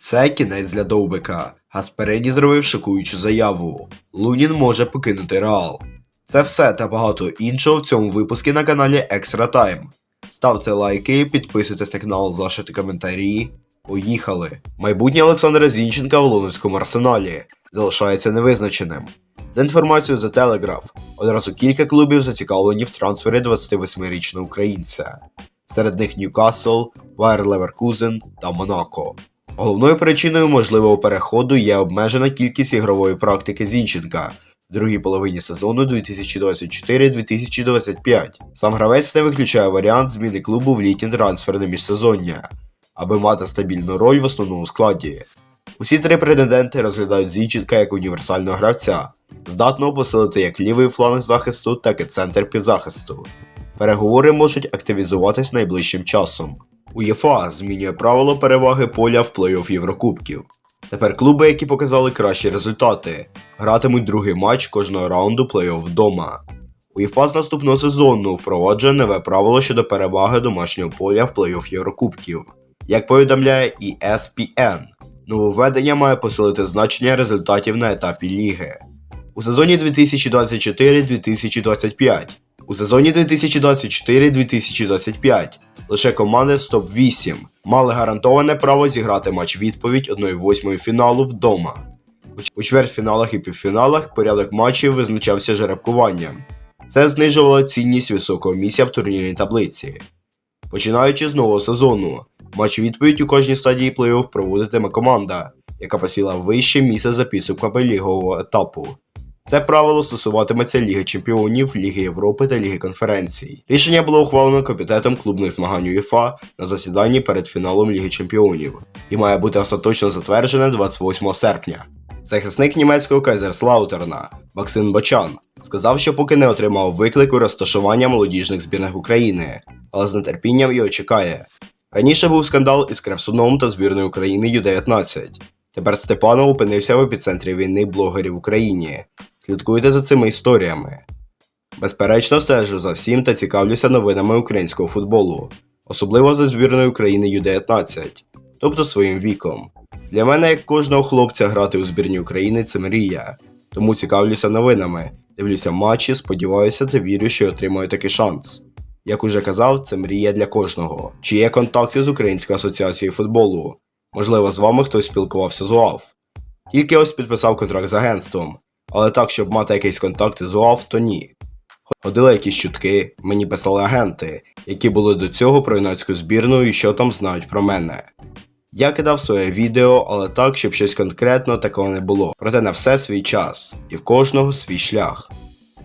Це кінець для Довбика. Гаспереді зробив шокуючу заяву. Лунін може покинути Реал. Це все та багато іншого в цьому випуску на каналі Extra Time. Ставте лайки, підписуйтесь на канал, залишайте коментарі. Поїхали! Майбутнє Олександра Зінченка в лондонському арсеналі залишається невизначеним. За інформацією The Telegraph, одразу кілька клубів зацікавлені в трансфері 28-річного українця. Серед них Ньюкасл, Байер Леверкузен та Монако. Головною причиною можливого переходу є обмежена кількість ігрової практики Зінченка в другій половині сезону 2024-2025. Сам гравець не виключає варіант зміни клубу в літнє трансферне міжсезоння, аби мати стабільну роль в основному складі. Усі три претенденти розглядають Зінченка як універсального гравця, здатного посилити як лівий фланг захисту, так і центр півзахисту. Переговори можуть активізуватись найближчим часом. УЄФА змінює правило переваги поля в плей-офф Єврокубків. Тепер клуби, які показали кращі результати, гратимуть другий матч кожного раунду плей-офф вдома. УЄФА з наступного сезону впроваджує нове правило щодо переваги домашнього поля в плей-офф Єврокубків. Як повідомляє ESPN, нововведення має посилити значення результатів на етапі ліги. У сезоні 2024-2025 у сезоні 2024-2025 лише команди з топ-8 мали гарантоване право зіграти матч відповідь 1-8 фіналу вдома. У чвертьфіналах і півфіналах порядок матчів визначався жеребкуванням. Це знижувало цінність високого місця в турнірній таблиці. Починаючи з нового сезону, матч відповідь у кожній стадії плей-офф проводитиме команда, яка посіла вище місце за підсумками лігового етапу. Це правило стосуватиметься Ліги Чемпіонів, Ліги Європи та Ліги конференцій. Рішення було ухвалено комітетом клубних змагань УЄФА на засіданні перед фіналом Ліги Чемпіонів і має бути остаточно затверджене 28 серпня. Захисник німецького Кайзерслаутерна Максим Бочан сказав, що поки не отримав виклику розташування молодіжних збірних України, але з нетерпінням його чекає. Раніше був скандал із Кравсуном та збірною України Ю-19. Тепер Степанов опинився в епіцентрі війни блогерів в Україні. Слідкуйте за цими історіями. Безперечно, стежу за всім та цікавлюся новинами українського футболу, особливо за збірною України Ю-19, тобто своїм віком. Для мене, як кожного хлопця, грати у збірні України це мрія, тому цікавлюся новинами, дивлюся матчі, сподіваюся та вірю, що отримаю такий шанс. Як уже казав, це мрія для кожного. Чи є контакти з Українською асоціацією футболу? Можливо, з вами хтось спілкувався з УАФ. Тільки ось підписав контракт з агентством, але так, щоб мати якийсь контакт з УАФ, то ні. Ходили якісь чутки, мені писали агенти, які були до цього про юнацьку збірну і що там знають про мене. Я кидав своє відео, але так, щоб щось конкретно такого не було. Проте на все свій час, і в кожного свій шлях.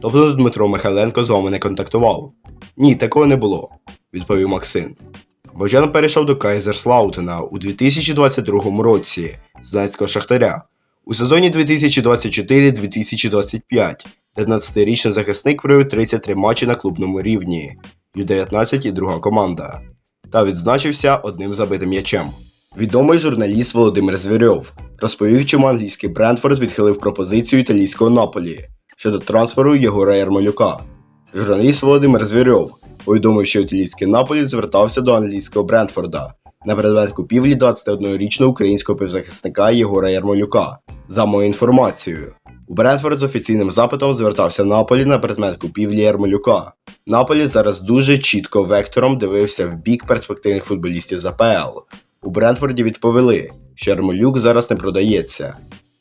Тобто Дмитро Михайленко з вами не контактував? Ні, такого не було, відповів Максим. Божан перейшов до Кайзерслаутена у 2022 році з Донецького Шахтаря. У сезоні 2024-2025 19-річний захисник провів 33 матчі на клубному рівні, Ю-19 і друга команда, та відзначився одним забитим м'ячем. Відомий журналіст Володимир Звірьов розповів, чому англійський Брентфорд відхилив пропозицію італійського Наполі щодо трансферу Єгора Ярмолюка. Журналіст Володимир Звірьов повідомив, що італійський Наполі звертався до англійського Брентфорда на предмет купівлі 21-річного українського півзахисника Єгора Ярмолюка. За моєю інформацією, у Брентфорд з офіційним запитом звертався Наполі на предмет купівлі Ярмолюка. Наполі зараз дуже чітко вектором дивився в бік перспективних футболістів з АПЛ. У Брентфорді відповіли, що Ярмолюк зараз не продається.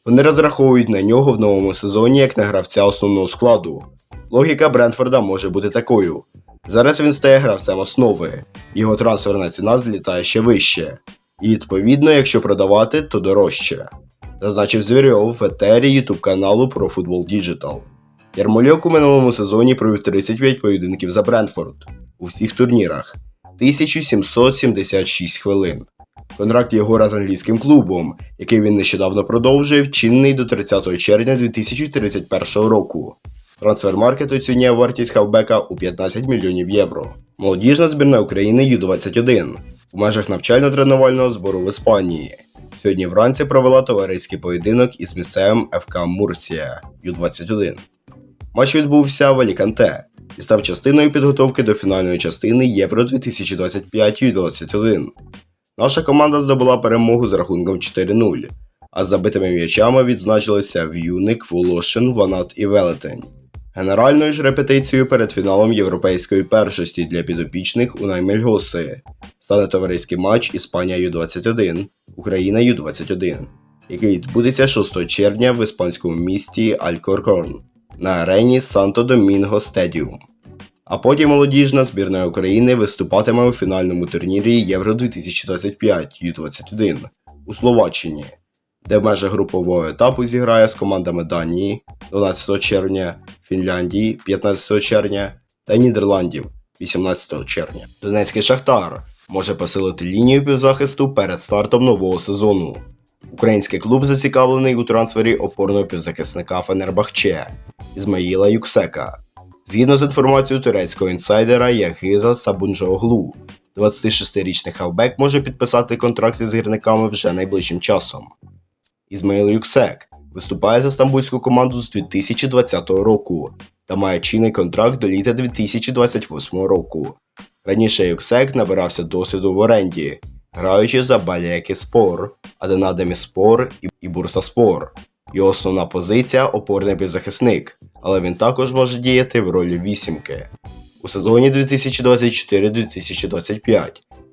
Вони розраховують на нього в новому сезоні як на гравця основного складу. Логіка Брентфорда може бути такою. Зараз він стає гравцем основи, його трансферна ціна злітає ще вище. І відповідно, якщо продавати, то дорожче. Зазначив Звірьов в етері ютуб каналу про Football Digital. Ярмольок у минулому сезоні провів 35 поєдинків за Брентфорд у всіх турнірах 1776 хвилин. Контракт Єгора з англійським клубом, який він нещодавно продовжив, чинний до 30 червня 2031 року. Трансфермаркет оцінює вартість хавбека у 15 мільйонів євро. Молодіжна збірна України Ю-21 у межах навчально-тренувального збору в Іспанії. Сьогодні вранці провела товариський поєдинок із місцевим ФК Мурсія Ю-21. Матч відбувся в Аліканте і став частиною підготовки до фінальної частини Євро 2025 Ю-21. Наша команда здобула перемогу з рахунком 4-0, а з забитими м'ячами відзначилися В'юник, Волошин, Ванат і Велетень. Генеральною ж репетицією перед фіналом європейської першості для підопічних у Наймельгоси стане товариський матч Іспанія Ю-21, Україна Ю-21, який відбудеться 6 червня в іспанському місті Алькоркон на арені Санто Домінго Стедіум. А потім молодіжна збірна України виступатиме у фінальному турнірі Євро 2025 Ю-21 у Словаччині, де в межах групового етапу зіграє з командами Данії 12 червня, Фінляндії 15 червня та Нідерландів 18 червня. Донецький Шахтар може посилити лінію півзахисту перед стартом нового сезону. Український клуб зацікавлений у трансфері опорного півзахисника Фенербахче Ізмаїла Юксека. Згідно з інформацією турецького інсайдера Ягиза Сабунджоглу, 26-річний хавбек може підписати контракти з гірниками вже найближчим часом. Ізмаїл Юксек виступає за стамбульську команду з 2020 року та має чинний контракт до літа 2028 року. Раніше Юксек набирався досвіду в оренді, граючи за Баляки Спор, Аденадемі Спор і Бурса Спор. Його основна позиція опорний півзахисник, але він також може діяти в ролі вісімки. У сезоні 2024-2025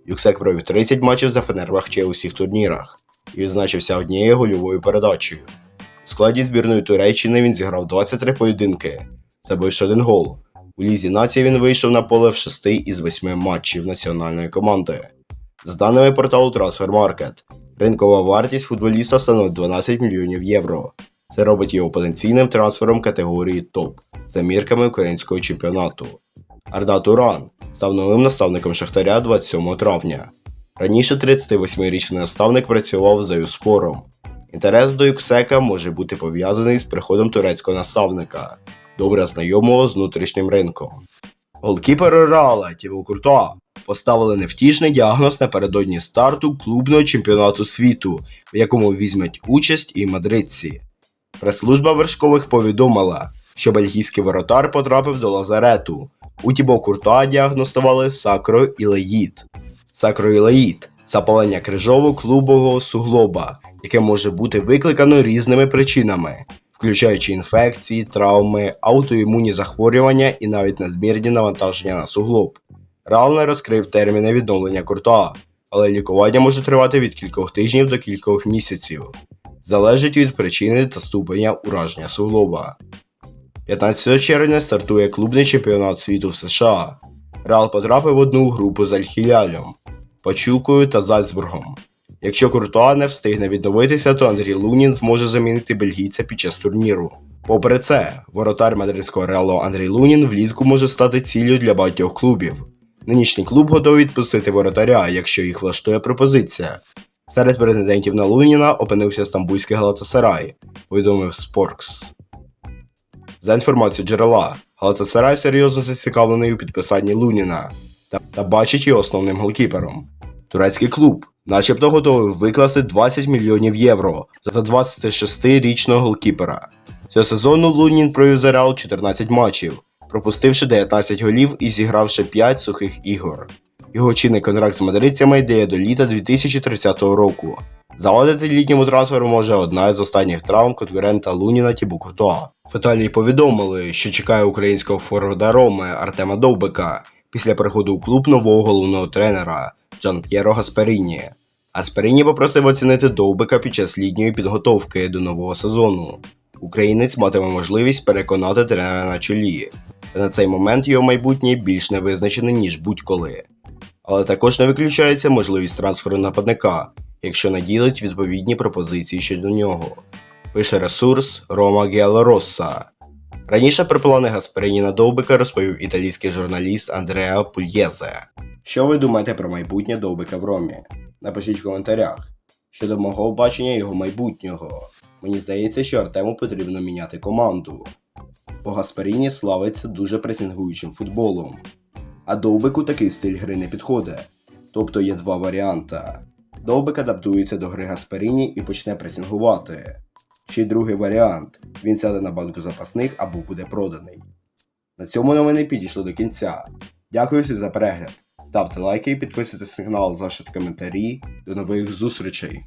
Юксек провів 30 матчів за Фенербахче у всіх турнірах і відзначився однією гольовою передачею. У складі збірної Туреччини він зіграв 23 поєдинки, забивши один гол. У Лізі нації він вийшов на поле в 6 із 8 матчів національної команди. За даними порталу Transfermarkt, ринкова вартість футболіста становить 12 мільйонів євро. Це робить його потенційним трансфером категорії топ за мірками українського чемпіонату. Арда Туран став новим наставником Шахтаря 27 травня. Раніше 38-річний наставник працював за Юспором. Інтерес до Юксека може бути пов'язаний з приходом турецького наставника, добре знайомого з внутрішнім ринком. Голкіперу Реала Тіму Куртуа поставили невтішний діагноз напередодні старту клубного чемпіонату світу, в якому візьмуть участь і мадридці. Прес-служба вершкових повідомила, що бельгійський воротар потрапив до лазарету. У Тібо Куртуа діагностували сакроілеїд. Сакроілеїд – запалення крижово-клубового суглоба, яке може бути викликано різними причинами, включаючи інфекції, травми, аутоімунні захворювання і навіть надмірні навантаження на суглоб. Реал не розкрив терміни відновлення Куртуа, але лікування може тривати від кількох тижнів до кількох місяців. Залежить від причини та ступеня ураження суглоба. 15 червня стартує клубний чемпіонат світу в США. Реал потрапив в одну групу з Альхілялем, Пачулкою та Зальцбургом. Якщо Куртуа не встигне відновитися, то Андрій Лунін зможе замінити бельгійця під час турніру. Попри це, воротар мадридського реалу Андрій Лунін влітку може стати ціллю для багатьох клубів. Нинішній клуб готовий відпустити воротаря, якщо їх влаштує пропозиція. Серед претендентів на Луніна опинився стамбульський Галатасарай, повідомив Споркс. За інформацією джерела, Галатасарай серйозно зацікавлений у підписанні Луніна та, та бачить його основним голкіпером. Турецький клуб, начебто, готовий викласти 20 мільйонів євро за 26-річного голкіпера. Цього сезону Лунін провів за Реал 14 матчів, пропустивши 19 голів і зігравши 5 сухих ігор. Його чинний контракт з мадридцями йде до літа 2030 року. Завадити літньому трансферу може одна із останніх травм конкурента Луніна Тібу Куртуа. В Італії повідомили, що чекає українського форварда Роми Артема Довбика після приходу у клуб нового головного тренера Джан П'єро Гасперіні. Гасперіні попросив оцінити Довбика під час літньої підготовки до нового сезону. Українець матиме можливість переконати тренера на чолі, та на цей момент його майбутнє більш не визначене, ніж будь-коли. Але також не виключається можливість трансферу нападника, якщо наділить відповідні пропозиції щодо нього. Пише ресурс Рома Гіалоросса. Раніше про плани Гасперині на Довбика розповів італійський журналіст Андреа Пульєзе. Що ви думаєте про майбутнє Довбика в Ромі? Напишіть в коментарях. Щодо мого бачення його майбутнього. Мені здається, що Артему потрібно міняти команду. Бо Гасперіні славиться дуже пресингуючим футболом. А Довбику такий стиль гри не підходить. Тобто є два варіанти. Довбик адаптується до гри Гасперіні і почне пресингувати. Ще й другий варіант він сяде на банку запасних або буде проданий. На цьому новини підійшли до кінця. Дякую всім за перегляд. Ставте лайки підписуйтесь на канал, залишайте коментарі. До нових зустрічей!